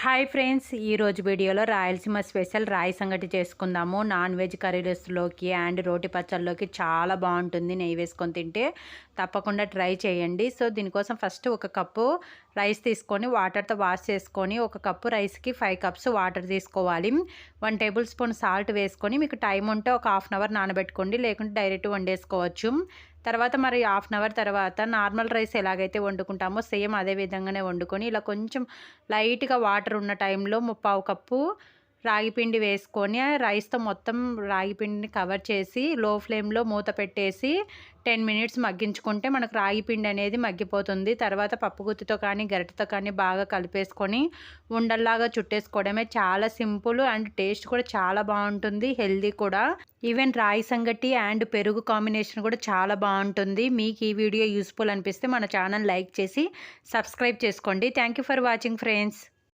Hi friends ఈరోజు వీడియోలో Rayalaseema special రాయి సంగటి చేసుకుందాము. నాన్ వెజ్ కర్రీస్లోకి అండ్ రోటి పచ్చళ్ళలోకి చాలా బాగుంటుంది. నెయ్యి వేసుకొని తింటే తప్పకుండా ట్రై చేయండి. సో దీనికోసం ఫస్ట్ ఒక కప్పు రైస్ తీసుకొని వాటర్తో వాష్ చేసుకొని ఒక కప్పు రైస్కి ఫైవ్ కప్స్ వాటర్ తీసుకోవాలి. వన్ టేబుల్ స్పూన్ సాల్ట్ వేసుకొని మీకు టైం ఉంటే ఒక హాఫ్ అన్ అవర్ నానబెట్టుకోండి. లేకుంటే డైరెక్ట్ వండేసుకోవచ్చు. తర్వాత మరి హాఫ్ అన్ అవర్ తర్వాత నార్మల్ రైస్ ఎలాగైతే వండుకుంటామో సేమ్ అదే విధంగానే వండుకొని ఇలా కొంచెం లైట్గా వాటర్ ఉన్న టైంలో ముప్పావు కప్పు రాగి పిండి వేసుకొని రైస్తో మొత్తం రాగి పిండిని కవర్ చేసి లో ఫ్లేమ్లో మూత పెట్టేసి టెన్ మినిట్స్ మగ్గించుకుంటే మనకు రాగి పిండి అనేది మగ్గిపోతుంది. తర్వాత పప్పు గుత్తితో కానీ గరిటతో కానీ బాగా కలిపేసుకొని ఉండల్లాగా చుట్టేసుకోవడమే చాలా సింపుల్ అండ్ టేస్ట్ కూడా చాలా బాగుంటుంది. హెల్దీ కూడా. ఈవెన్ రాయి సంగటి అండ్ పెరుగు కాంబినేషన్ కూడా చాలా బాగుంటుంది. మీకు ఈ వీడియో యూస్ఫుల్ అనిపిస్తే మన ఛానల్ లైక్ చేసి సబ్స్క్రైబ్ చేసుకోండి. Thank you for watching friends.